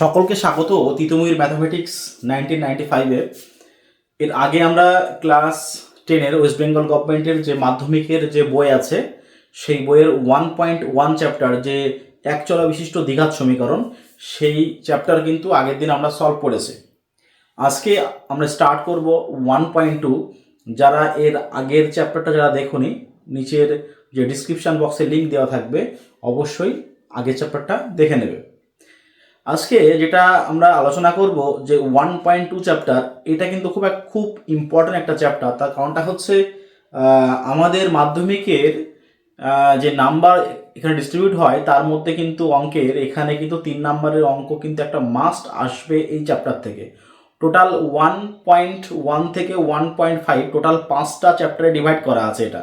সকলকে স্বাগত Titumir mathematics nineteen ninety ফাইভে এর আগে আমরা ক্লাস টেনের ওয়েস্ট বেঙ্গল গভর্নমেন্টের যে মাধ্যমিকের যে বই আছে, সেই বইয়ের ওয়ান পয়েন্ট ওয়ান চ্যাপ্টার যে একচলা বিশিষ্ট দ্বিঘাত সমীকরণ, সেই চ্যাপ্টার কিন্তু আগের দিন আমরা সলভ করেছি। আজকে আমরা স্টার্ট করব ওয়ান পয়েন্ট টু যারা এর আগের চ্যাপ্টারটা যারা দেখুনি, নিচের যে ডিসক্রিপশান বক্সে লিঙ্ক দেওয়া থাকবে, অবশ্যই আগের চ্যাপ্টারটা দেখে নেবে। আজকে যেটা আমরা আলোচনা করব যে ওয়ান পয়েন্ট টু চ্যাপ্টার এটা কিন্তু খুব এক খুব ইম্পর্ট্যান্ট একটা চ্যাপ্টার তার কারণটা হচ্ছে আমাদের মাধ্যমিকের যে নাম্বার এখানে ডিস্ট্রিবিউট হয়, তার মধ্যে কিন্তু অঙ্কের, এখানে কিন্তু তিন নাম্বারের অঙ্ক কিন্তু একটা মাস্ট আসবে এই চ্যাপ্টার থেকে। টোটাল ওয়ান পয়েন্ট ওয়ান থেকে ওয়ান পয়েন্ট ফাইভ টোটাল পাঁচটা চ্যাপ্টারে ডিভাইড করা আছে এটা।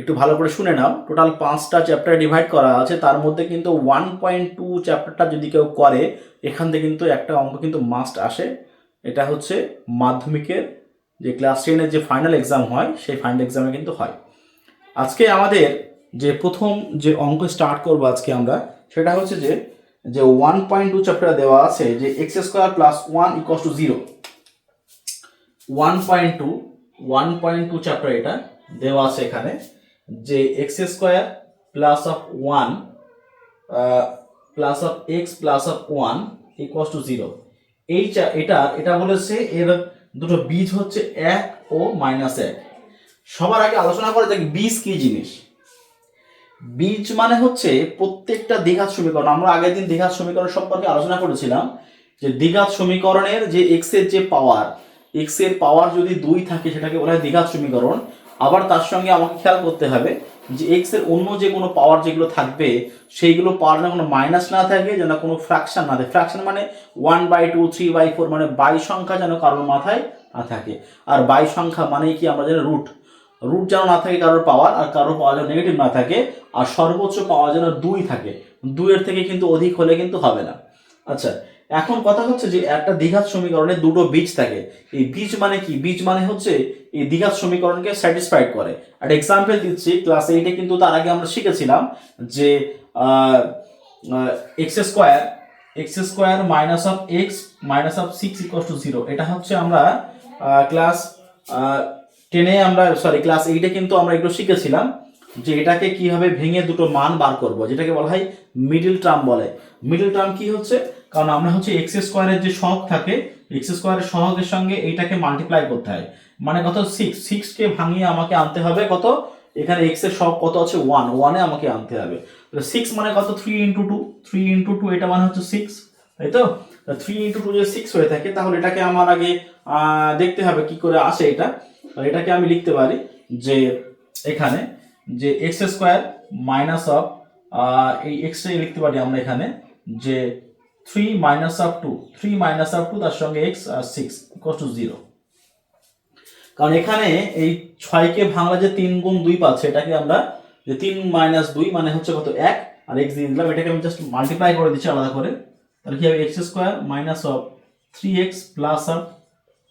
একটু ভালো করে শুনে নাও। টোটাল পাঁচটা চ্যাপ্টার ডিভাইড করা আছে। তার মধ্যে কিন্তু ওয়ান পয়েন্ট টু চ্যাপ্টারটা যদি কেউ করে, এখান থেকে কিন্তু একটা অঙ্ক কিন্তু মাস্ট আসে। এটা হচ্ছে মাধ্যমিকের যে ক্লাস টেনের যে ফাইনাল এক্সাম হয়, সেই ফাইনাল এক্সামে কিন্তু হয়। আজকে আমাদের যে প্রথম যে অঙ্ক স্টার্ট করব আজকে আমরা, সেটা হচ্ছে যে যে ওয়ান পয়েন্ট টু চ্যাপ্টার দেওয়া আছে, যে x square plus one equals to zero one point two one point two chapter এটা দেওয়া আছে এখানে। যে x square plus of one plus of x plus of one equals to zero এই এটা এটা বলেছে এর দুটো বীজ হচ্ছে এক ও মাইনাস এক। সবার আগে আলোচনা করে দেখি বীজ কি জিনিস। বীজ মানে হচ্ছে প্রত্যেকটা দ্বিঘাত সমীকরণ। আমরা আগের দিন দ্বিঘাত সমীকরণ সম্পর্কে আলোচনা করেছিলাম যে দ্বিঘাত সমীকরণের যে এক্সের যে পাওয়ার এক্সের পাওয়ার যদি দুই থাকে, সেটাকে বলা হয় দ্বিঘাত সমীকরণ। আবার তার সঙ্গে আমাকে খেয়াল করতে হবে যে এক্সের অন্য যে কোনো পাওয়ার যেগুলো থাকবে, সেইগুলো পাওয়ার যেন কোনো মাইনাস না থাকে, যেন কোনো ফ্র্যাকশন না থাকে। ফ্র্যাকশন মানে one by two three by four মানে বাই সংখ্যা যেন কারোর মাথায় না থাকে। আর বাই সংখ্যা মানেই কি আমরা যেন রুট রুট যেন না থাকে কারোর পাওয়ার আর কারোর পাওয়ার যেন নেগেটিভ না থাকে, আর সর্বোচ্চ পাওয়ার যেন দুই থাকে। দুইয়ের থেকে কিন্তু অধিক হলে কিন্তু হবে না। আচ্ছা এখন কথা হচ্ছে যে একটা দ্বিঘাত সমীকরণে দুটো বীজ থাকে। এই বীজ মানে কি? বীজ মানে হচ্ছে এই দ্বিঘাত সমীকরণকে স্যাটিসফাইড করে। আর এক্সাম্পল দিচ্ছি ক্লাস এইটে কিন্তু তার আগে আমরা শিখেছিলাম যে x square x square minus of x minus of six equals to zero এটা হচ্ছে আমরা ক্লাস টেনে আমরা সরি ক্লাস এইটে কিন্তু আমরা একটু শিখেছিলাম যে এটাকে কীভাবে ভেঙে দুটো মান বার করব, যেটাকে বলা হয় মিডিল টার্ম বলে। মিডিল টার্ম কি হচ্ছে? কারণ আমরা হচ্ছে এক্স স্কোয়ারের যে সহগ থাকে এক্স স্কোয়ারের সহগের সঙ্গে এইটাকে মাল্টিপ্লাই করতে হয়। মানে কত? সিক্স সিক্সকে ভাঙিয়ে আমাকে আনতে হবে কত? এখানে এক্সের সহগ কত আছে? ওয়ান ওয়ানে আমাকে আনতে হবে। সিক্স মানে কত? Three into two three into two এটা মানে হচ্ছে সিক্স তাই তো? থ্রি ইন্টু টু যদি সিক্স হয়ে থাকে, তাহলে এটাকে আমার আগে দেখতে হবে কি করে আসে এটা। এটাকে আমি লিখতে পারি যে এখানে যে এক্স স্কোয়ার মাইনাস অফ এই এক্সটাই লিখতে পারি আমরা এখানে যে three minus of two three minus of two তার সঙ্গে এক্স আর সিক্স ইকোয়াস টু জিরো কারণ এখানে এই ছয়কে ভাঙলা যে তিন গুণ দুই পাচ্ছে, এটাকে আমরা যে তিন মাইনাস দুই মানে হচ্ছে কত? এক। আর এক্স দিয়ে দিলাম, এটাকে আমি জাস্ট মাল্টিপ্লাই করে দিচ্ছি আলাদা করে। তাহলে কি হবে? X square minus of three x plus of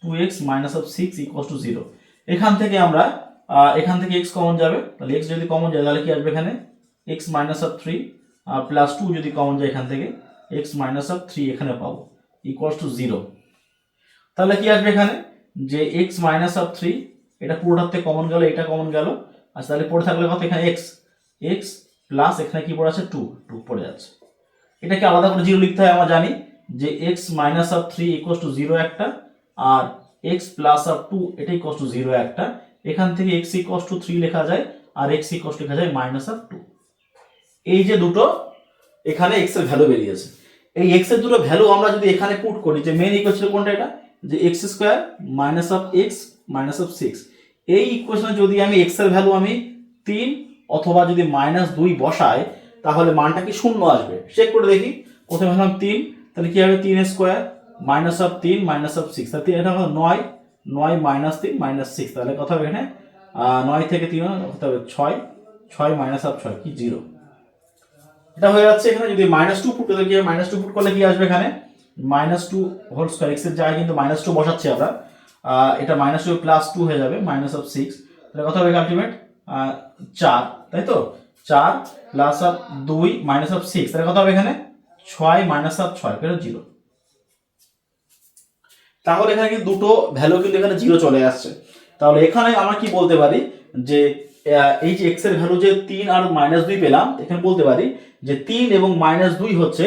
two x minus of six equals to zero এখান থেকে আমরা এখান থেকে এক্স কমন যাবে। তাহলে এক্স যদি কমন যায়, তাহলে কি আসবে এখানে? X minus of three plus two যদি কমন যায় এখান থেকে। এক্স মাইনাস অফ থ্রি এখানে পাবো ইকুয়ালস টু জিরো তাহলে কি আসবে এখানে? যে এক্স মাইনাস অফ থ্রি এটা পুরোটার থেকে কমন গেল, এটা কমন গেল। আচ্ছা তাহলে পড়ে থাকলে কত এখানে? এক্স এক্স প্লাস এখানে কি পড়ে আছে? টু টু পড়ে যাচ্ছে। এটাকে আলাদা করে জিরো লিখতে হয়, আমরা জানি যে x minus of three equals to zero একটা, আর এক্স প্লাস অফ টু এটা ইকুয়াস টু জিরো একটা। এখান থেকে এক্স ইকুয়াস টু থ্রি লেখা যায়, আর এক্স ইকুয়াস লেখা যায় মাইনাস অফ টু এই যে দুটো, এখানে এক্সের ভ্যালু বেরিয়েছে। এই এক্সের দুটো ভ্যালু আমরা যদি এখানে পুট করি, যে মেন ইকুয়েশন কোনটা এটা? যে x square minus of x minus of six এই ইকুয়েশনে যদি আমি এক্সের ভ্যালু আমি তিন অথবা যদি মাইনাস দুই বসাই, তাহলে মানটা কি শূন্য আসবে? চেক করে দেখি। প্রথমে ভাবলাম তিন, তাহলে কি হবে? তিন স্কোয়ার মাইনাস অফ তিন মাইনাস অফ সিক্স তাহলে এটা হলো নয় নয় মাইনাস তিন মাইনাস সিক্স তাহলে কথা হবে এখানে? নয় থেকে তিন হতে হবে? ছয় ছয় মাইনাস অফ ছয়, কি? জিরো এটা হয়ে যাচ্ছে এখানে যদি মাইনাস টু ফুট কি মাইনাস টু ফুট করলে কি আসবে এখানে? মাইনাস টু হোল স্কোয়ার এক্সের জায়গায় কিন্তু মাইনাস টু বসাচ্ছি আমরা। এটা মাইনাস টু প্লাস টু হয়ে যাবে মাইনাস অফ সিক্স তাহলে কত হবে আলটিমেট চার, তাই তো? চার প্লাস অফ দুই মাইনাস অফ সিক্স তাহলে কত হবে এখানে? ছয় মাইনাস অফ ছয় কেন জিরো তাহলে এখানে কিন্তু দুটো ভ্যালু কিন্তু এখানে জিরো চলে আসছে। তাহলে এখানে আমরা কি বলতে পারি? যে এই যে এক্সের ভ্যালু যে তিন আর মাইনাস দুই পেলাম, এখানে বলতে পারি যে তিন এবং মাইনাস দুই হচ্ছে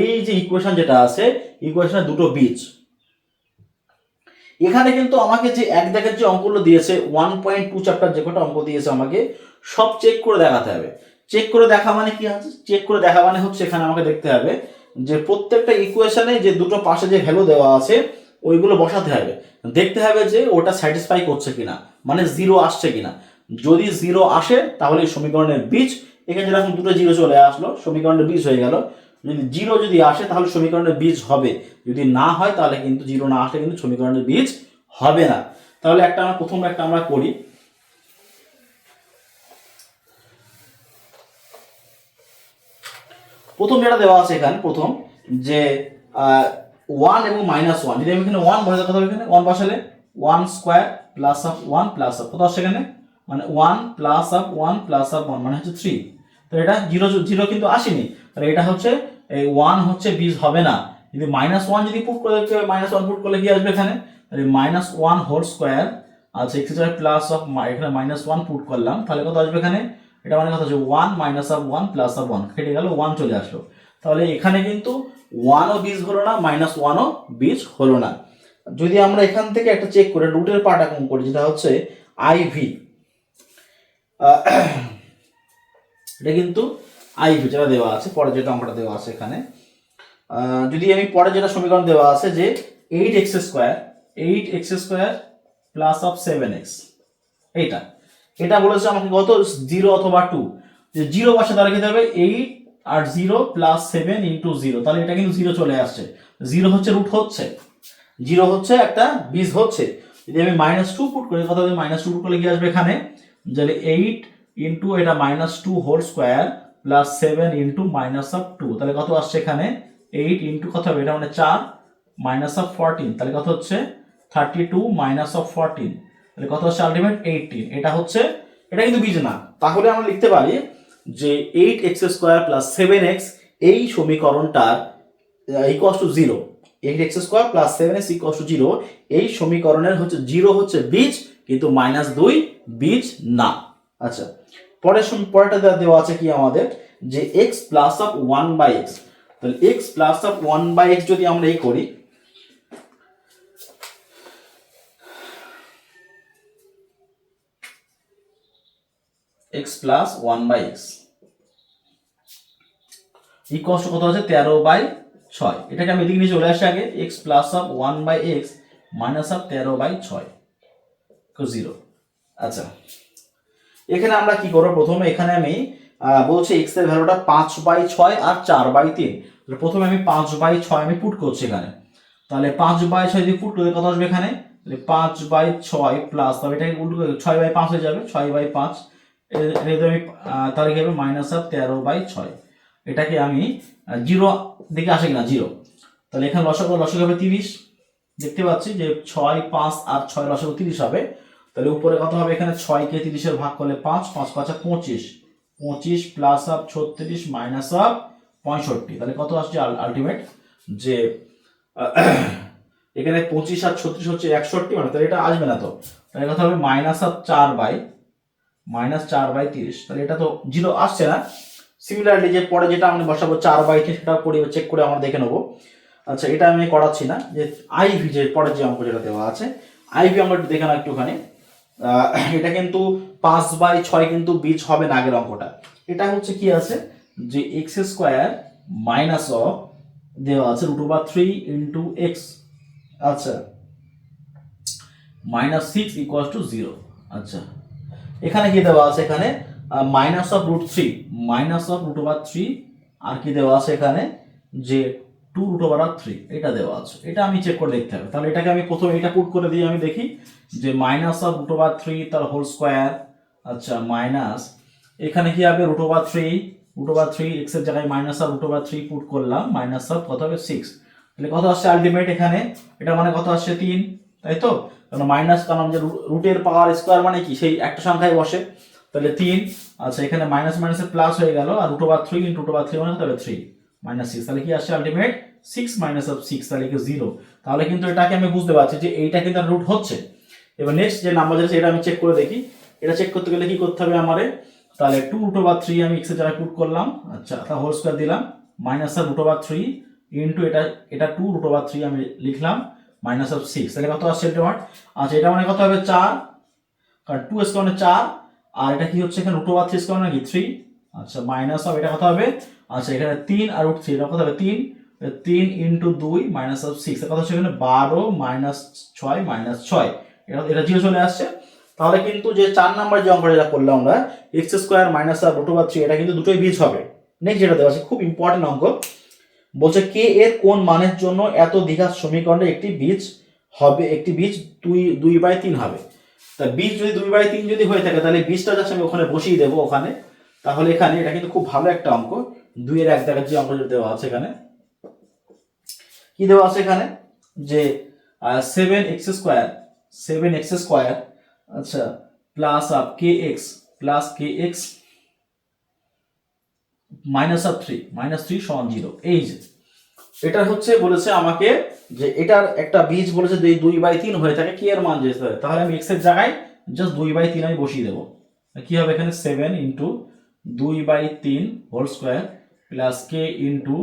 এই যে ইকুয়েশন যেটা আছে ইকুয়েশনের দুটো বীজ। এখানে কিন্তু আমাকে যে এক দাগের যে অঙ্কগুলো দিয়েছে ওয়ান পয়েন্ট টু চ্যাপ্টার যে কটা অঙ্ক দিয়েছে আমাকে, সব চেক করে দেখাতে হবে। চেক করে দেখা মানে কি আছে? চেক করে দেখা মানে হচ্ছে এখানে আমাকে দেখতে হবে যে প্রত্যেকটা ইকুয়েশনে যে দুটো পাশে যে ভ্যালু দেওয়া আছে, ওইগুলো বসাতে হবে। দেখতে হবে যে ওটা স্যাটিসফাই করছে কিনা মানে জিরো আসছে কিনা। যদি জিরো আসে, তাহলে সমীকরণের বীজ, এখানে যেরকম দুটো জিরো চলে আসলো, সমীকরণের বীজ হয়ে গেল। যদি জিরো যদি আসে, তাহলে সমীকরণের বীজ হবে। যদি না হয়, তাহলে কিন্তু জিরো না আসলে কিন্তু সমীকরণের বীজ হবে না। তাহলে একটা আমরা প্রথম একটা আমরা করি। প্রথম যেটা দেওয়া আছে এখানে, প্রথম, যে ওয়ান এবং মাইনাস ওয়ান যদি আমি এখানে ওয়ান বসাতে কথা এখানে? ওয়ান বসালে one square plus of one plus of কত আসছে এখানে? মানে one plus of one plus of one মানে হচ্ছে থ্রি তো এটা জিরো জিরো কিন্তু আসেনি। তাহলে এটা হচ্ছে, এই ওয়ান হচ্ছে বীজ হবে না। যদি মাইনাস ওয়ান যদি পুট করে মাইনাস ওয়ান পুট করলে কি আসবে এখানে? তাহলে minus one whole square x square plus of এখানে মাইনাস ওয়ান পুট করলাম। তাহলে কত আসবে এখানে? এটা মানে কথা হচ্ছে one minus of one plus of one কেটে গেল ওয়ান চলে আসলো। তাহলে এখানে কিন্তু ওয়ানও বীজ হলো না মাইনাস ওয়ানও বীজ হলো না। যদি আমরা এখান থেকে একটা চেক করে রুটের পার্ট এখন করি যেটা হচ্ছে আইভি এটা কিন্তু আইভি যেটা দেওয়া আছে পরে যেটা অঙ্কটা দেওয়া আছে এখানে। যদি আমি পরে যেটা সমীকরণ দেওয়া আছে যে eight x square eight x square plus of seven x এইটা। এটা বলেছে আমাকে কত? জিরো অথবা টু যে জিরো পাশে তাহলে কি হবে এইট আর zero plus seven into zero তাহলে এটা কিন্তু জিরো চলে আসছে। জিরো হচ্ছে রুট হচ্ছে। জিরো হচ্ছে একটা বীজ হচ্ছে। যদি আমি মাইনাস টু পুট করি কথা মাইনাস টু পুট করলে কি আসবে এখানে? তাহলে এইট ইন্টু এটা minus two whole square plus seven into minus of two তাহলে কত আসছে এখানে? এইট ইন্টু কত হবে? এটা মানে চার মাইনাস অফ ফোরটিন তাহলে কত হচ্ছে? Thirty two minus of fourteen তাহলে কত হচ্ছে আলটিমেট এইটিন এটা হচ্ছে, এটা কিন্তু বীজ না তাহলে আমরা লিখতে পারি যে eight x square plus seven x এই সমীকরণটার equals to zero eight x square plus seven x equals to zero এই সমীকরণের হচ্ছে জিরো হচ্ছে বীজ, কিন্তু মাইনাস দুই বীজ না। আচ্ছা পরের পরেরটা দেওয়া- আছে কি আমাদের? যে x plus of one by x তাহলে x plus of one by x যদি আমরা এই করি x plus one by x equals কত আছে তেরো বাই ছয়। এটাকে আমি এদিকে নিয়ে চলে আসি আগে x plus of one by x minus of তেরো বাই ছয় জিরো আচ্ছা এখানে আমরা কি করব? প্রথমে এখানে আমি বলছি এক্সের ভ্যালুটা পাঁচ বাই ছয় আর চার বাই তিন। প্রথমে আমি পাঁচ বাই ছয় আমি পুট করছি এখানে। তাহলে পাঁচ বাই ছয় যদি পুট করে কত আসবে এখানে? পাঁচ বাই ছয় প্লাস তবে এটাকে উল্টো ছয় বাই পাঁচ হয়ে যাবে, ছয় বাই পাঁচ। এটা আমি তাহলে কি হবে? মাইনাস অফ তেরো বাই ছয়। এটাকে আমি জিরো দিকে আসে কিনা, জিরো। তাহলে এখানে লসক লসক হবে তিরিশ। দেখতে পাচ্ছি যে ছয়, পাঁচ আর ছয় লসক তিরিশ হবে। তাহলে উপরে কত হবে? এখানে ছয়কে তিরিশের ভাগ করলে পাঁচ পাঁচ পাঁচা পঁচিশ। পঁচিশ প্লাস অফ ছত্রিশ মাইনাস অফ পঁয়ষট্টি। তাহলে কত আসছে আলটিমেট যে এখানে পঁচিশ আর ছত্রিশ হচ্ছে একষট্টি মানে তাহলে এটা আসবে না তো। তাহলে কথা হবে মাইনাস অফ চার বাই মাইনাস চার বাই তিরিশ। তাহলে এটা তো জিরো, আসছে না। সিমিলারলি যে পরে যেটা আমি বসাবো চার বাই তিরিশ সেটা পরে চেক করে আমরা দেখে নেব। আচ্ছা এটা আমি করাচ্ছি না। যে আইভি যে পরের যে অঙ্ক যেটা দেওয়া আছে আইভি আমরা একটু দেখে নাও একটুখানি। এটা কিন্তু পাঁচ বাই ছয় কিন্তু বীজ হবে না আগের অঙ্কটা। এটা হচ্ছে কি আছে? যে এক্স স্কোয়ার মাইনাস অফ দেওয়া আছে root over three into x আচ্ছা minus six equal to zero আচ্ছা এখানে কি দেওয়া আছে? এখানে minus of root three minus of root over three আর কি দেওয়া আছে এখানে? যে two root over of three এটা দেওয়া আছে। এটা আমি চেক করে দেখতে হবে। তাহলে এটাকে আমি প্রথমে এটা পুট করে দিয়ে আমি দেখি যে minus of root over three তার হোল স্কোয়ার আচ্ছা মাইনাস এখানে কি হবে? Root over three root over three এক্সের জায়গায় minus of root over three put করলাম মাইনাস অফ কত হবে? সিক্স তাহলে কত আসছে আলটিমেট এখানে? এটা মানে কত আসছে? তিন। তাই তো? কারণ মাইনাস কারণ যে রুটের পাওয়ার স্কোয়ার মানে কি? সেই একটা সংখ্যায় বসে। তাহলে তিন আচ্ছা এখানে মাইনাস মাইনাসে প্লাস হয়ে গেল, আর root over three into root over three মানে তাহলে থ্রি মাইনাস সিক্স তাহলে কি আসছে ultimate six minus of six তাহলে কি জিরো তাহলে কিন্তু এটাকে আমি বুঝতে পারছি যে এইটা কিন্তু রুট হচ্ছে। এবার নেক্সট যে নাম্বার যেটা এটা আমি চেক করে দেখি। এটা চেক করতে গেলে কি করতে হবে আমারে? তাহলে টু রুট ওভার থ্রি আমি এক্সের জায়গায় পুট করলাম। আচ্ছা তা হোল স্কোয়ার দিলাম। Minus of root over three into এটা এটা টু রুট ওভার থ্রি আমি লিখলাম। মাইনাস অফ সিক্স তাহলে কত আসছে এটা আচ্ছা এটা মানে কত হবে? চার। কারণ টু স্কোয়ার মানে চার। আর এটা কি হচ্ছে এখানে রুট ওভার থ্রি স্কোয়ার নাকি থ্রি আচ্ছা মাইনাস অফ এটা কত হবে? আচ্ছা এখানে তিন আর রুট থ্রি এটা কত হবে? তিন। তিন ইন্টু দুই মাইনাস অফ সিক্স কত হচ্ছে এখানে? বারো মাইনাস ছয় মাইনাস ছয়। এটা এটা জিরো চলে আসছে। তাহলে কিন্তু যে চার নাম্বার যে অঙ্কটা যেটা করলাম আমরা এক্স স্কোয়ার মাইনাস আর রুট ওভার থ্রি এটা কিন্তু দুটোই বীজ হবে। নেক্সট যেটা দেওয়া আছে, খুব ইম্পর্টেন্ট অঙ্ক। বলছে কে এর কোন মানের জন্য এত দ্বিঘাত সমীকরণে একটি বীজ হবে, একটি বীজ দুই দুই বাই তিন হবে। তা বীজ যদি দুই বাই তিন যদি হয়ে থাকে, তাহলে বীজটা যাচ্ছে আমি ওখানে বসিয়ে দেবো ওখানে। তাহলে এখানে এটা কিন্তু খুব ভালো একটা অঙ্ক। দুইয়ের এক জায়গায় যে অঙ্ক দেওয়া আছে এখানে। কি দেওয়া আছে এখানে? যে seven x square seven x square আচ্ছা plus of k x plus k x minus of three minus three সমান জিরো এই যে এটা হচ্ছে বলেছে আমাকে যে এটার একটা বীজ বলেছে যে দুই বাই তিন হয়ে থাকে, কি এর মান যেতে হয় তাহলে আমি এক্সের জায়গায় জাস্ট দুই বাই তিন আমি বসিয়ে দেবো। কি হবে এখানে? সেভেন ইন্টু দুই বাই তিন whole square plus k into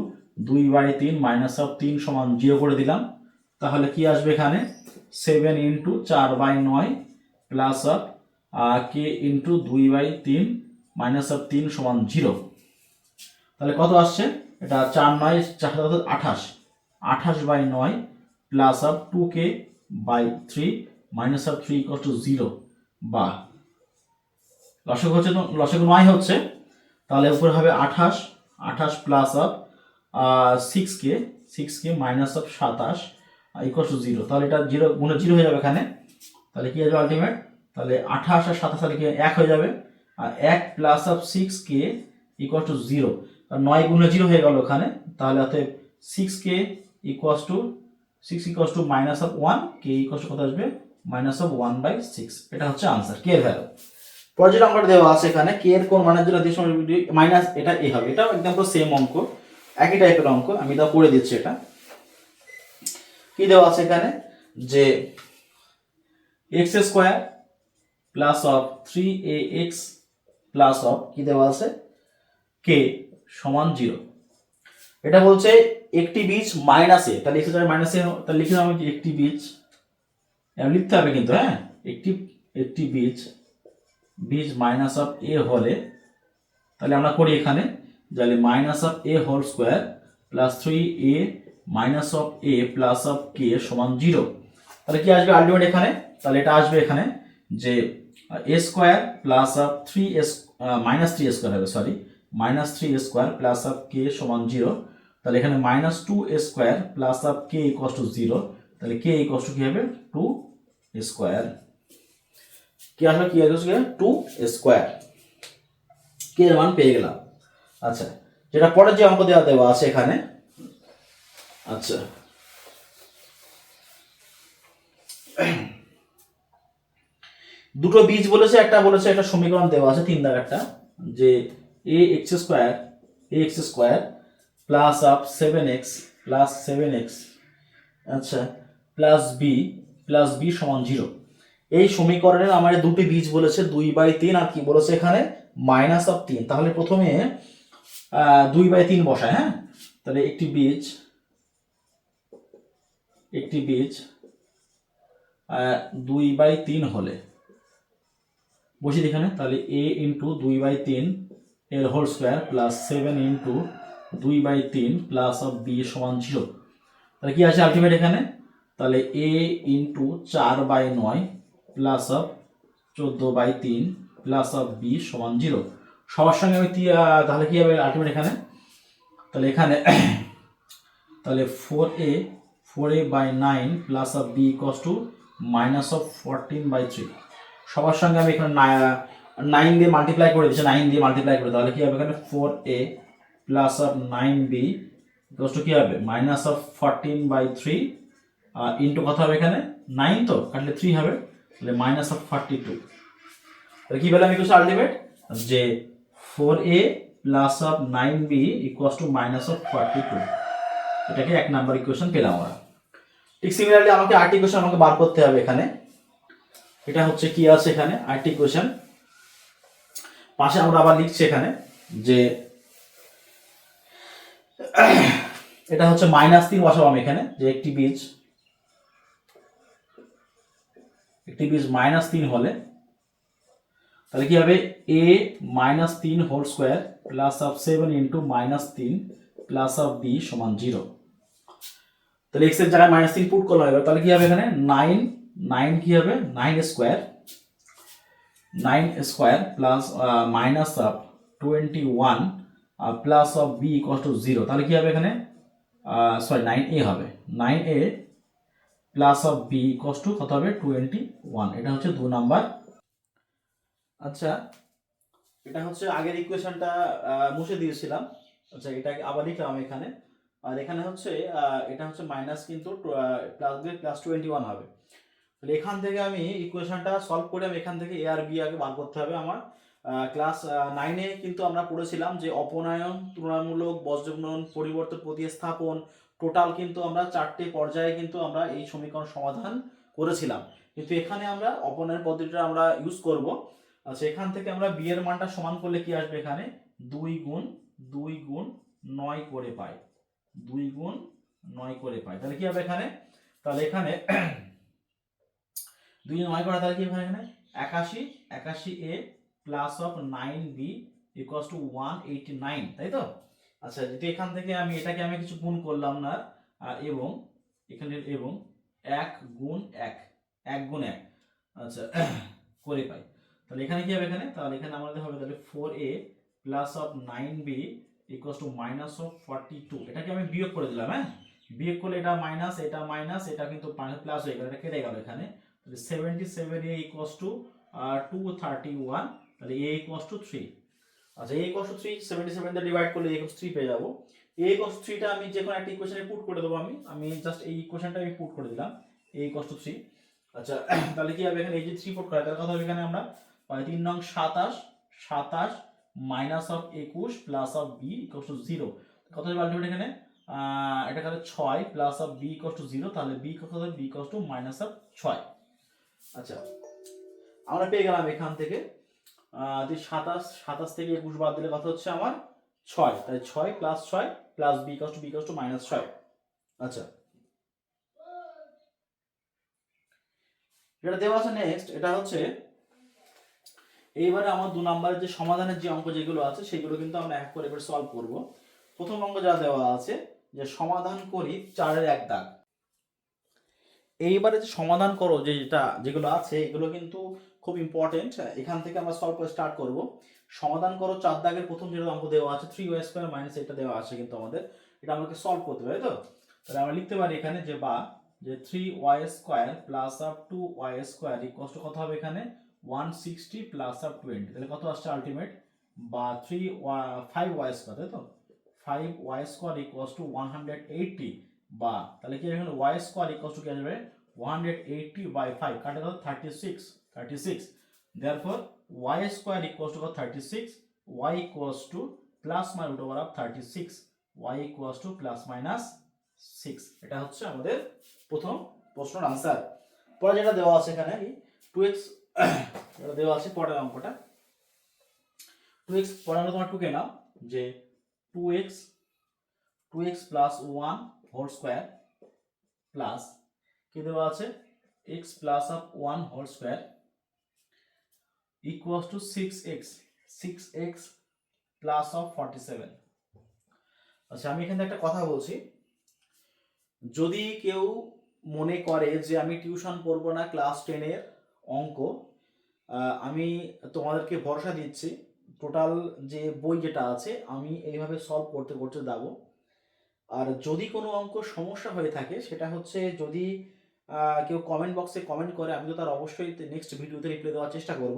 দুই বাই তিন মাইনাস অফ তিন সমান জিরো করে দিলাম। তাহলে কি আসবে এখানে? সেভেন ইন্টু চার বাই নয় প্লাস অফ কে ইন্টু দুই বাই তিন মাইনাস অফ তিন সমান জিরো তাহলে কত আসছে? এটা চার নয়, চার সাত আঠাশ। আঠাশ বাই নয় plus of two k by three minus of three equals to zero বা লসক হচ্ছে লসক নয় হচ্ছে, তাহলে উপরে হবে আঠাশ আঠাশ plus of six K six K minus of সাতাশ ইকস টু জিরো তাহলে এটা জিরো গুণে জিরো হয়ে যাবে এখানে। তাহলে কি আসবে আলটিমেট তাহলে আঠাশ আর সাতাশ তাহলে কি এক হয়ে যাবে? আর এক plus of six k equal to zero নয় গুণে জিরো হয়ে গেল ওখানে, তাহলে অতএব six k equals to six equals to minus of one k equals কত আসবে? Minus of one by six এটা হচ্ছে আনসার কে এর ভ্যালু পরে যেটা অঙ্কটা দেওয়া আছে এখানে কে এর কোন মানের জন্য মাইনাস এটা এ হবে। এটাও একদম পুরো সেম অঙ্ক, একই টাইপের অঙ্ক, আমি তাও করে দিচ্ছি এটা। কি দেওয়া আছে এখানে? যে x square plus of three a x plus of কি দেওয়া আছে? কে সমান জিরো। এটা বলছে একটি বীজ মাইনাস তাহলে এক্স মাইনাস এ তাহলে লিখে আমি একটি বীজ। এরকম লিখতে হবে কিন্তু হ্যাঁ? একটি একটি বীজ বীজ মাইনাস অফ এ হলে, তাহলে আমরা করি এখানে, তাহলে minus of a whole square plus three a minus of a plus of k সমান জিরো তাহলে কি আসবে আলটিমেট এখানে? তাহলে এটা আসবে এখানে যে a square plus of three s minus three square হবে sorry minus three square plus of k সমান জিরো তাহলে এখানে minus two square plus of k equals to zero তাহলে কে ইকস টু কি হবে? টু স্কোয়ার কি আসবে? কি আসবে? টু স্কোয়ার কে এর মান পেয়ে গেলাম। আচ্ছা যেটা পরের যে অঙ্ক দেওয়া দেওয়া আছে এখানে আচ্ছা। দুটো বীজ বলেছে, একটা বলেছে, একটা সমীকরণ দেওয়া আছে, তিন দাগ একটা, যে x square a x square plus of seven x plus seven x আচ্ছা প্লাস বি প্লাস বি সমান জিরো এই সমীকরণের আমার দুটি বীজ বলেছে, দুই বাই তিন, আর কি বলেছে এখানে? মাইনাস অফ তিন। তাহলে প্রথমে দুই বাই তিন বসায় হ্যাঁ? তাহলে একটি বীজ একটি বীজ দুই বাই তিন হলে। বসি এখানে, তাহলে এ ইন্টু দুই বাই তিন এর whole square plus seven into দুই বাই তিন প্লাস অফ বি সমান জিরো। তাহলে কি আছে আলটিমেট এখানে? তাহলে এ ইন্টু চার বাই নয় প্লাস অফ চোদ্দ বাই তিন প্লাস অফ বি সমান জিরো। সবার সঙ্গে আমি তাহলে কি হবে আলটিমেট এখানে? তাহলে এখানে তাহলে four a four a by nine plus of b equals to minus of fourteen by three সবার সঙ্গে আমি এখানে নাইন দিয়ে মাল্টিপ্লাই করে দিচ্ছি নাইন দিয়ে মাল্টিপ্লাই করে, তাহলে কি হবে এখানে? Four a plus of nine b equals to কি হবে? Minus of fourteen by three into কত হবে এখানে? নাইন তো, কাটলে থ্রি হবে, তাহলে মাইনাস অফ ফর্টি টু তাহলে কি পেলাম ইকুয়াল আলটিমেট যে four a plus of nine b equals to minus of forty two এটাকে এক নাম্বার ইকুয়েশন পেলাম আমরা। ঠিক সিমিলারলি আমাকে আরেকটি ইকুয়েশন আমাকে বার করতে হবে এখানে। এটা হচ্ছে কি আছে এখানে? আরেকটি ইকুয়েশন পাশে আমরা আবার লিখছি এখানে যে, এটা হচ্ছে মাইনাস তিন বসাবো আমি এখানে, যে একটি বীজ একটি বীজ মাইনাস তিন হলে, তাহলে কি হবে? এ মাইনাস তিন whole square plus of seven into minus তিন প্লাস অফ বি সমান জিরো তাহলে এক্সের জায়গায় মাইনাস তিন পুট করলে হবে, তাহলে কি হবে এখানে? নাইন নাইন কি হবে? Nine square nine square plus minus of twenty one plus of b equals to zero তাহলে কি হবে এখানে? সরি নাইন এ হবে। Nine a plus of b equals to কত হবে? টোয়েন্টি ওয়ান এটা হচ্ছে দু নাম্বার। আচ্ছা এটা হচ্ছে আগের ইকুয়েশনটা মুছে দিয়েছিলাম। আচ্ছা এটাকে আবার লিখলাম এখানে। আর এখানে হচ্ছে আহ, এটা হচ্ছে মাইনাস কিন্তু প্লাস দিয়ে প্লাস টোয়েন্টি ওয়ান হবে। তাহলে এখান থেকে আমি ইকুয়েশনটা সলভ করে আমি এখান থেকে এ আর বি আগে বার করতে হবে আমার। ক্লাস নাইনে কিন্তু আমরা পড়েছিলাম যে অপনয়ন, তুলনামূলক বজ্রগুণন পরিবর্তন, প্রতিস্থাপন টোটাল কিন্তু আমরা চারটে পর্যায়ে কিন্তু আমরা এই সমীকরণ সমাধান করেছিলাম। কিন্তু এখানে আমরা অপনয়ন পদ্ধতিটা আমরা ইউজ করব। আচ্ছা এখান থেকে আমরা বি এর মানটা সমান করলে কি আসবে এখানে? দুই গুণ দুই গুণ নয় করে পাই। দুই গুণ নয় করে পাই। তাহলে কি হবে এখানে? তাহলে এখানে দুই নয় করে তাহলে কি হবে এখানে? একাশি একাশি a plus of nine b equals to one eighty nine তাই তো? আচ্ছা যদি এখান থেকে আমি, এটাকে আমি কিছু গুণ করলাম না এবং এখানে এবং এক গুণ এক এক গুণ এক। আচ্ছা করে পাই। তাহলে এখানে কি হবে এখানে? তাহলে এখানে আমাদের হবে তাহলে four a plus of nine b equals to minus of forty two এটাকে আমি বিয়োগ করে দিলাম হ্যাঁ? বিয়োগ করলে এটা মাইনাস এটা মাইনাস এটা কিন্তু প্লাস হয়ে গেল, এটা কেটে গেল এখানে। Seventy seven a equals to two thirty one তাহলে এ ইকুয়াস টু থ্রি আচ্ছা a equals three seventy seven দিয়ে ডিভাইড করলে এ ইকুয়াস থ্রি পেয়ে যাব। এ ইকুয়াস থ্রিটা আমি যে কোনো একটা ইকুয়েশনে পুট করে দেবো আমি। আমি জাস্ট এই ইকুয়েশনটা আমি পুট করে দিলাম এ ইকুয়াস টু থ্রি আচ্ছা তাহলে কি হবে এখানে এই যে থ্রি পুট করা তাহলে কথা হবে এখানে আমরা তিন নং সাতাশ সাতাশ মাইনাস অফ একুশ plus of b equals to zero কত হবে আলটিমেট এখানে? এটা ছয় plus of b equals to zero তাহলে বি কত হবে b equals to minus of ছয়। আচ্ছা আমরা পেয়ে গেলাম এখান থেকে যে সাতাশ সাতাশ থেকে একুশ বাদ দিলে কথা হচ্ছে আমার ছয় তাই ছয় প্লাস ছয় plus b equals to b equals to minus ছয়। আচ্ছা। যেটা দেওয়া আছে নেক্সট এটা হচ্ছে, এইবারে আমার দু নম্বরের যে সমাধানের যে অঙ্ক যেগুলো আছে, সেগুলো কিন্তু আমরা এক করে এবার সলভ করব। প্রথম অঙ্ক যা দেওয়া আছে, যে সমাধান করি চারের এক দাগ। এইবারে যে সমাধান করো, যে যেটা, যেগুলো আছে, এগুলো কিন্তু খুব ইম্পর্টেন্ট এখান থেকে আমরা সলভ করে স্টার্ট করব। সমাধান করো চার দাগের প্রথম যেটা অঙ্ক দেওয়া আছে থ্রি ওয়াই স্কোয়ার মাইনাস এটা দেওয়া আছে কিন্তু আমাদের। এটা আমাকে সলভ করতে হবে তো? তাহলে আমরা লিখতে পারি এখানে যে বা, যে three y square plus up two y square equals to কত হবে এখানে? One sixty plus up twenty তাহলে কত আসছে আলটিমেট বা থ্রি ফাইভ ওয়াই স্কোয়ার তাই তো? Five y square equals to one hundred eighty বা, তাহলে কি এখানে ওয়াই স্কোয়ার ইকোয়াস টু কি আসবে? One hundred eighty by five কাটে কত thirty six thirty six therefore y square equals to thirty six y equals to plus my root over of thirty six y equals to plus minus six এটা হচ্ছে আমাদের প্রথম প্রশ্নের answer পরে যেটা দেওয়া আছে এখানে টু এক্স যেটা দেওয়া আছে পরের অঙ্কটা। টু এক্স পরের অঙ্ক তোমার টুকে নাও যে two x two x plus one whole square plus কি দেওয়া আছে? X plus of one whole square equals to six x six x plus of forty seven আচ্ছা আমি এখানে একটা কথা বলছি। যদি কেউ মনে করে যে আমি টিউশন পড়ব না ক্লাস টেনের অঙ্ক আমি তোমাদেরকে ভরসা দিচ্ছি। টোটাল যে বই যেটা আছে, আমি এইভাবে সলভ করতে করতে যাব আর যদি কোনো অঙ্ক সমস্যা হয়ে থাকে, সেটা হচ্ছে যদি কেউ কমেন্ট বক্সে কমেন্ট করে, আমি তো তার অবশ্যই নেক্সট ভিডিওতে রিপ্লাই দেওয়ার চেষ্টা করব।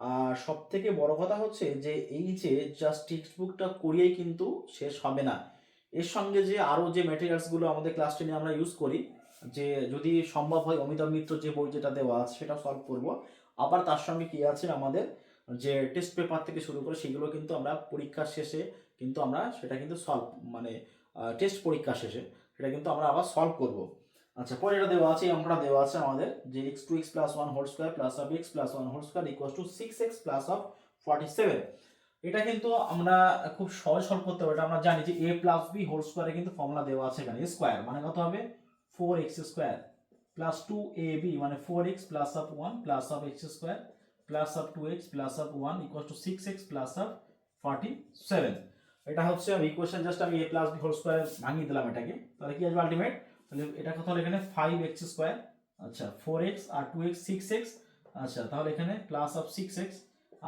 আর সব থেকে বড় কথা হচ্ছে যে, এই যে জাস্ট টেক্সট বুকটা করিয়েই কিন্তু শেষ হবে না। এর সঙ্গে যে আরও যে ম্যাটেরিয়ালসগুলো আমাদের ক্লাস টেনে আমরা ইউজ করি, যে যদি সম্ভব হয় অমিতাভ মিত্র যে বই যেটা দেওয়া আছে সেটা সলভ করব। আবার তার সঙ্গে কি আছে আমাদের, যে টেস্ট পেপার থেকে শুরু করে, সেগুলো কিন্তু আমরা পরীক্ষার শেষে কিন্তু আমরা সেটা কিন্তু সলভ মানে টেস্ট পরীক্ষা শেষে, সেটা কিন্তু আমরা আবার সলভ করব। আচ্ছা পরে এটা দেওয়া আছে, এই অঙ্কটা দেওয়া আছে আমাদের, যে x two x plus one whole square plus of x plus one whole square equal to six x plus of forty seven এটা কিন্তু আমরা খুব সহজ সলভ করতে পারি এটা আমরা জানি যে এ প্লাস বি হোল স্কোয়ারে কিন্তু ফর্মুলা দেওয়া আছে এখানে স্কোয়ার মানে কত হবে? Four x square plus two a b মানে four x plus of one plus of x square plus of two x plus of one equal to six x plus of forty seven এটা হচ্ছে আমি equation just আমি a plus b whole square ভাঙিয়ে দিলাম এটাকে। তাহলে কি আসবে আলটিমেট তাহলে এটা কত হলো এখানে ফাইভ এক্স স্কোয়ার আচ্ছা ফোর এক্স আর টু এক্স সিক্স এক্স আচ্ছা তাহলে এখানে plus of six x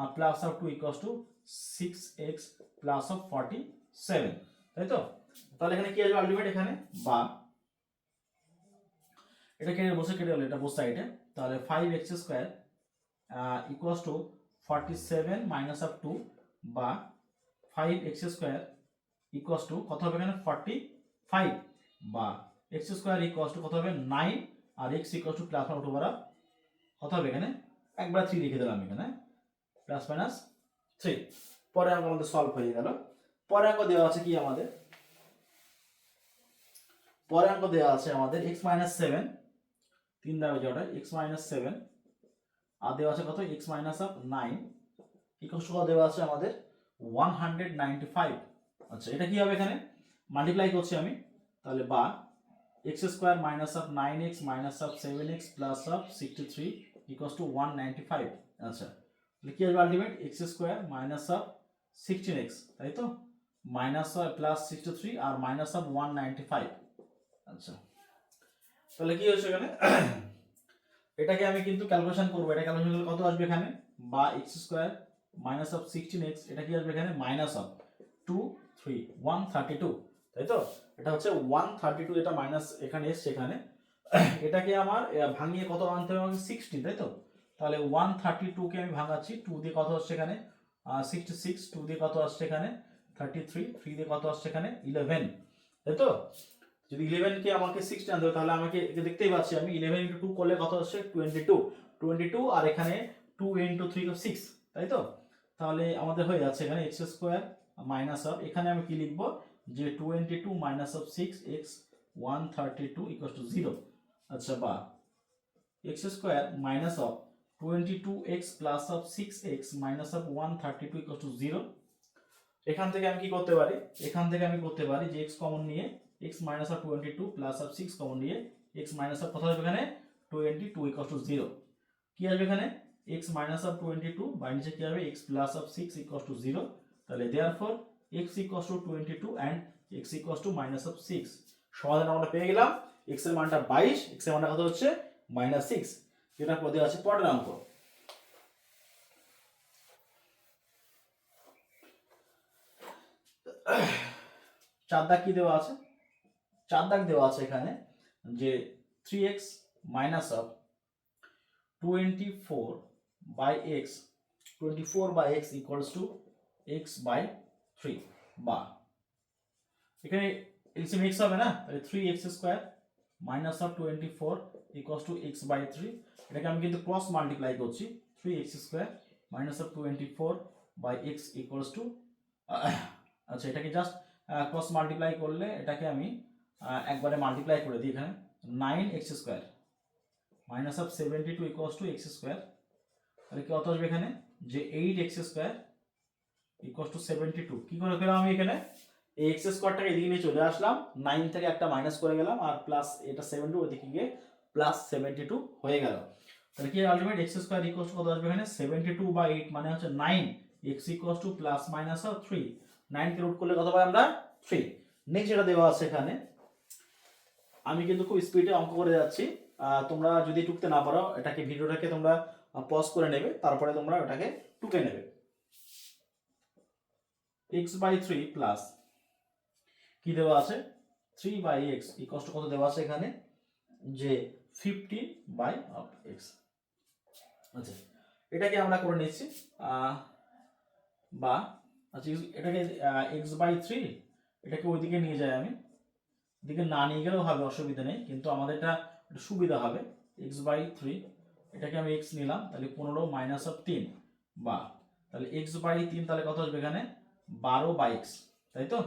R plus of two equal to six x plus of forty seven তাই তো? তাহলে এখানে কি আসবে আলটিমেট এখানে? বা এটা কেটে বসে কেটে গেল, এটা বসে সাইডে তাহলে five x square equals to forty seven minus of two বা five x square equals to কত হবে এখানে? ফর্টি ফাইভ বা এক্স স্কোয়ার ইকুয়ালস টু কত হবে? Nine R x equals to plus one two বারা কত হবে এখানে? একবার থ্রি লিখে দিলাম এখানে। প্লাস মাইনাস থ্রি পরে অঙ্ক আমাদের সলভ হয়ে গেল। পরে অঙ্ক দেওয়া আছে কি আমাদের? পরে অঙ্ক দেওয়া আছে আমাদের এক্স মাইনাস সেভেন তিন দ্বারা যেটা এক্স মাইনাস সেভেন আর দেওয়া আছে কত? X minus of nine equals কত দেওয়া আছে আমাদের? ওয়ান হান্ড্রেড নাইনটি ফাইভ আচ্ছা এটা কি হবে এখানে? মাল্টিপ্লাই করছি আমি, তাহলে বা x square minus of nine x minus of seven x plus of sixty three equals to one ninety five আচ্ছা তাহলে কি আসবে ultimate x square minus of sixteen x তাই তো? Minus plus sixty three R minus of one ninety five আচ্ছা তাহলে কি হচ্ছে এখানে? এটাকে আমি কিন্তু ক্যালকুলেশন করব। এটা ক্যালকুলেশন করলে কত আসবে এখানে? বা x square minus of sixteen x এটা কি আসবে এখানে? Minus of two three one thirty two তাই তো? এটা হচ্ছে ওয়ান থার্টি টু এটা মাইনাস এখানে এসছে এখানে। এটাকে আমার ভাঙিয়ে কত আনতে হবে? আমাকে সিক্সটিন তাই তো? তাহলে ওয়ান থার্টি টুকে আমি ভাঙাচ্ছি। টু দিয়ে কত আসছে এখানে? সিক্সটি সিক্স টু দিয়ে কত আসছে এখানে? থার্টি থ্রি থ্রি দিয়ে কত আসছে এখানে? ইলেভেন তাই তো? যদি ইলেভেনকে আমাকে সিক্সটি আনতে হবে, তাহলে আমাকে দেখতেই পাচ্ছি আমি। ইলেভেন ইন্টু টু করলে কত আসছে? টোয়েন্টি টু টোয়েন্টি টু আর এখানে টু ইন্টু থ্রি সিক্স তাই তো? তাহলে আমাদের হয়ে যাচ্ছে এখানে এক্স স্কোয়ার মাইনাস অফ এখানে আমি কি লিখব? যে twenty two minus of six x one thirty two equal to zero আচ্ছা বা x square minus of twenty two x plus of six x minus of one thirty two equal to zero এখান থেকে আমি কি করতে পারি? এখান থেকে আমি করতে পারি যে এক্স কমন নিয়ে x minus of twenty two plus of six common নিয়ে এক্স মাইনাস অফ হবে এখানে? Twenty two equal to zero কি আসবে এখানে? Minus of twenty two by নিচে কি হবে? X plus of six equal to zero তাহলে therefore x equal to twenty two and x equal to minus of six সমাধান আমরা পেয়ে গেলাম। এক্সের মানটা বাইশ এক্সের মানটা কত হচ্ছে? মাইনাস সিক্স যেটা পদে আছে পরের অঙ্ক। চার দাগ কি দেওয়া আছে? চার দাগ দেওয়া আছে এখানে যে three x minus of twenty four by x twenty four by x equals to x by three বা। এখানে এলসিএম এক্স হবে না? তাহলে three x square minus of twenty four equals to x by three এটাকে আমি কিন্তু cross multiply করছি। Three x square minus of twenty four by x equals to আচ্ছা এটাকে জাস্ট ক্রস মাল্টিপ্লাই করলে এটাকে আমি একবারে মাল্টিপ্লাই করে দিই এখানে। Nine x square minus of seventy two equals to x square তাহলে কি কত আসবে এখানে? যে eight x square equals to two কী করে পেলাম আমি এখানে? এই এক্স স্কোয়ারটাকে এদিকে নিয়ে চলে আসলাম নাইন থেকে একটা মাইনাস করে গেলাম, আর প্লাস এটা সেভেন টু গিয়ে প্লাস সেভেন্টি টু হয়ে গেল। তাহলে কি ultimate x square equals to কত আসবে এখানে? সেভেন্টি টু বাই এইট মানে হচ্ছে nine x equals to plus minus three নাইনকে root করলে কত পাই আমরা? থ্রি নেক্সট যেটা দেওয়া আছে এখানে, আমি কিন্তু খুব স্পিডে অঙ্ক করে যাচ্ছি। তোমরা যদি টুকতে না পারো, এটাকে ভিডিওটাকে তোমরা পজ করে নেবে, তারপরে তোমরা ওটাকে টুকে নেবে। এক্স বাই থ্রি প্লাস কি দেওয়া আছে? থ্রি বাই এক্স এই কষ্ট কত দেওয়া আছে এখানে? যে ফিফটি বাই অফ এক্স আচ্ছা এটাকে আমরা করে নিচ্ছি বা আচ্ছা এটাকে এক্স বাই থ্রি এটাকে ওইদিকে নিয়ে যাই আমি। দিকে না নিয়ে গেলেও হবে, অসুবিধা নেই, কিন্তু আমাদের এটা সুবিধা হবে। এক্স বাই থ্রি এটাকে আমি এক্স নিলাম, তাহলে পনেরো মাইনাস অফ তিন, বা তাহলে এক্স বাই তিন তাহলে কত আসবে এখানে? বারো বাই এক্স তাই তো?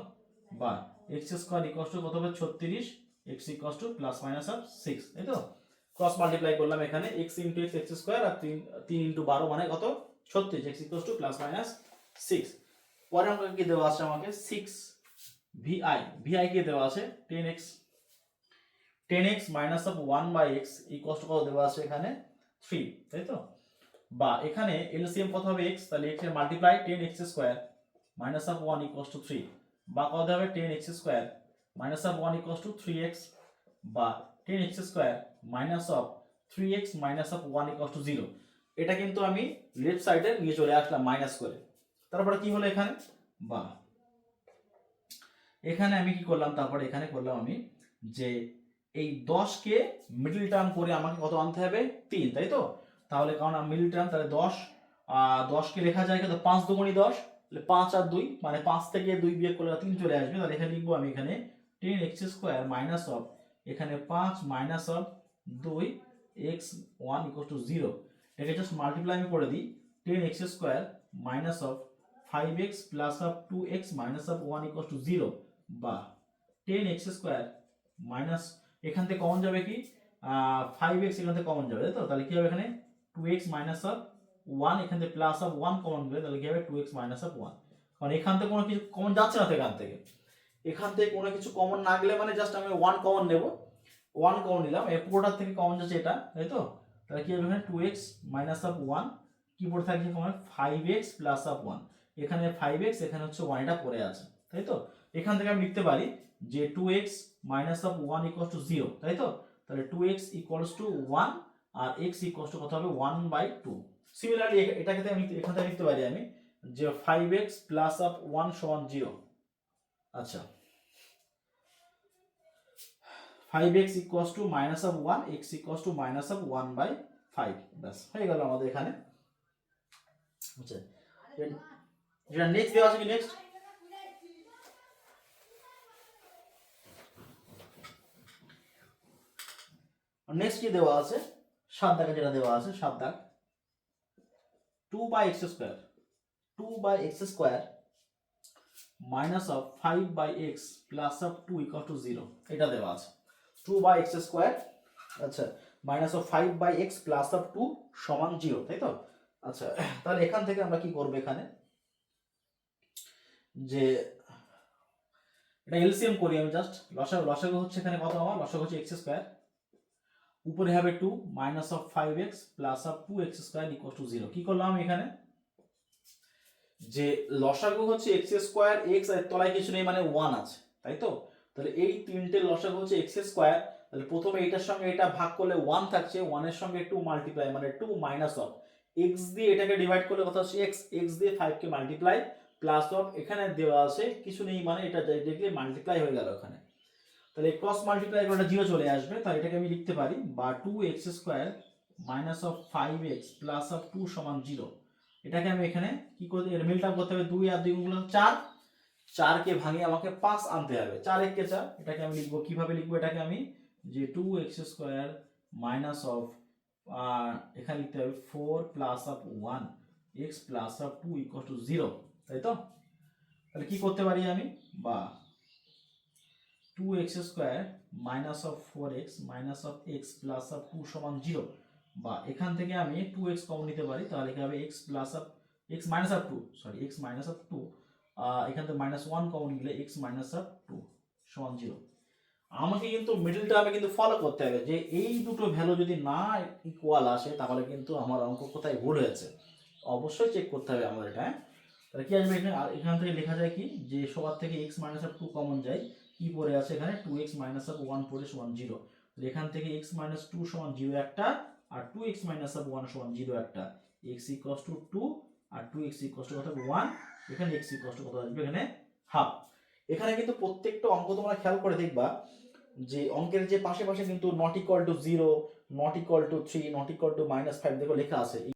বা এক্স স্কোয়ার ইকস টু কত হবে? ছত্রিশ x equals to plus minus of six তাই তো? ক্রস মাল্টিপ্লাই করলাম এখানে x into x x square আর তিন তিন ইন্টু বারো মানে কত? ছত্রিশ x equals to plus minus six পরে অঙ্ক কি দেওয়া আছে আমাকে? সিক্স ভিআই ভিআই কি দেওয়া আছে? Ten x ten x minus of one by x equals to কত দেওয়া আছে এখানে? থ্রি তাই তো? বা এখানে এলসিএম কত হবে এক্স তাহলে এক্সের multiply ten x square minus of one equals to three বা কত হবে ten x square minus of one equals to three x বা ten x square minus of three x minus of one equals to zero এটা কিন্তু আমি left সাইডে নিয়ে চলে আসলাম মাইনাস করে। তারপরে কি হলো এখানে? বা এখানে আমি কি করলাম? তারপরে এখানে করলাম আমি যে এই দশকে মিডল টার্ম করে আমাকে কত আনতে হবে? তিন, তাই তো? তাহলে কারণ মিডল টার্ম তাহলে দশ দশকে লেখা যায় কিন্তু পাঁচ দুগুণি দশ। তাহলে পাঁচ আর দুই মানে পাঁচ থেকে দুই বিয়োগ করলে তিন চলে আসবে। তাহলে এখানে লিখব আমি এখানে ten x square minus of এখানে পাঁচ মাইনাস অফ দুই x one equal to zero এটাকে জাস্ট মাল্টিপ্লাই আমি করে দিই। Ten x square minus of five x plus of two x minus of one equal to zero বা ten x square minus এখান থেকে কমন যাবে কি? ফাইভ এক্স এখান থেকে কমন যাবে, তাই তো? তাহলে কি হবে এখানে? Two x minus of one এখান থেকে প্লাস অফ ওয়ান কমন যাবে তাহলে কি হবে? Two x minus of one কারণ এখান থেকে কোনো কিছু কমন যাচ্ছে না এখান থেকে। এখান থেকে কোনো কিছু কমন না গেলে মানে জাস্ট আমি ওয়ান কমন নেব। ওয়ান কমন নিলাম এই পুরোটার থেকে কমন যাচ্ছে এটা, তাই তো? তাহলে কি হবে এখানে? Two x minus of one কি পড়ে থাকছে common five x plus of one এখানে ফাইভ এক্স এখানে হচ্ছে ওয়ান এটা পড়ে আছে, তাই তো? এখান থেকে আমি লিখতে পারি যে two x minus of one equals to zero তাই তো? তাহলে two x equals to one R x equals to কত হবে? ওয়ান বাই টু সিমিলারলি এটাকে আমি এখান থেকে লিখতে পারি আমি যে five x plus of one সমান জিরো আচ্ছা। Five x equals to minus of one x equals to minus of one by five ব্যাস হয়ে গেল আমাদের এখানে। আচ্ছা। যেটা নেক্সট দেওয়া আছে কি নেক্সট নেক্সট কি দেওয়া আছে? সাত দাগে যেটা দেওয়া আছে, সাত দাগ। Two by x square two by x square minus of five by x plus of two equal to zero এটা দেওয়া আছে। টু বাই এক্স স্কোয়ার আচ্ছা minus of five by x plus of two সমান zero তাই তো? আচ্ছা তাহলে এখান থেকে আমরা কি করব এখানে? যে এটা এলসিএম করি আমি জাস্ট লসাগু লসাগু হচ্ছে এখানে কত আমার? লসাগু হচ্ছে এক্স স্কোয়ার উপরে হবে two minus of five x plus of two x square equal to zero কি করলাম এখানে? যে লসাগু হচ্ছে এক্স স্কোয়ার এক্সের তলায় কিছু নেই মানে ওয়ান আছে, তাই তো? তাহলে এই তিনটে লসাগু হচ্ছে এক্স স্কোয়ার তাহলে প্রথমে এটার সঙ্গে এটা ভাগ করলে ওয়ান থাকছে ওয়ানের সঙ্গে টু মাল্টিপ্লাই মানে টু মাইনাস অফ এক্স দিয়ে এটাকে ডিভাইড করলে কথা হচ্ছে এক্স এক্স দিয়ে ফাইভকে মাল্টিপ্লাই প্লাস অফ এখানে দেওয়া আছে, কিছু নেই মানে এটা দেখলে মাল্টিপ্লাই হয়ে গেল ওখানে। তাহলে ক্রস মাল্টিপ্লাই করে জিরো চলে আসবে, তাহলে এটাকে আমি লিখতে পারি বা two x square minus of five x plus of two সমান জিরো এটাকে আমি এখানে কি করতে এর মিলটা করতে হবে দুই আর দুই গুণ চার। চারকে ভাঙিয়ে আমাকে পাঁচ আনতে হবে। চার একে চার, এটাকে আমি লিখব, কীভাবে লিখব এটাকে আমি? যে two x square minus of এখানে লিখতে হবে four plus of one x plus of two to zero তাই তো? তাহলে কি করতে পারি আমি? বা two x square minus of four x minus of x plus of two সমান জিরো বা এখান থেকে আমি টু এক্স কমন নিতে পারি, তাহলে কি হবে x plus of x minus of two sorry x minus of two এখান থেকে মাইনাস ওয়ান কমন নিলে এক্স মাইনাস অফ টু সমান জিরো আমাকে কিন্তু মিডল টার্মে কিন্তু ফলো করতে হবে যে এই দুটো ভ্যালু যদি না ইকুয়াল আসে, তাহলে কিন্তু আমার অঙ্ক কোথায় ভুল হয়েছে। অবশ্যই চেক করতে হবে আমার এটা হ্যাঁ? তাহলে কি আসবে এখানে? এখান থেকে লেখা যায় কি? যে সবার থেকে x minus of two common যায় কি পড়ে আছে এখানে? Two x minus of one পড়ে সমান জিরো এখান থেকে এক্স মাইনাস টু সমান জিরো একটা, আর two x minus of one সমান জিরো একটা। এক্স ইকস টু টু আর টু এক্স ইকস টু কত ওয়ান এখানে এক্স ইকস টু কত আসবে? এখানে হাফ এখানে কিন্তু প্রত্যেকটা অঙ্ক তোমরা খেয়াল করে দেখবা যে অঙ্কের যে পাশে পাশে কিন্তু not equal to zero not equal to three not equal to minus five দেখো লেখা আছে।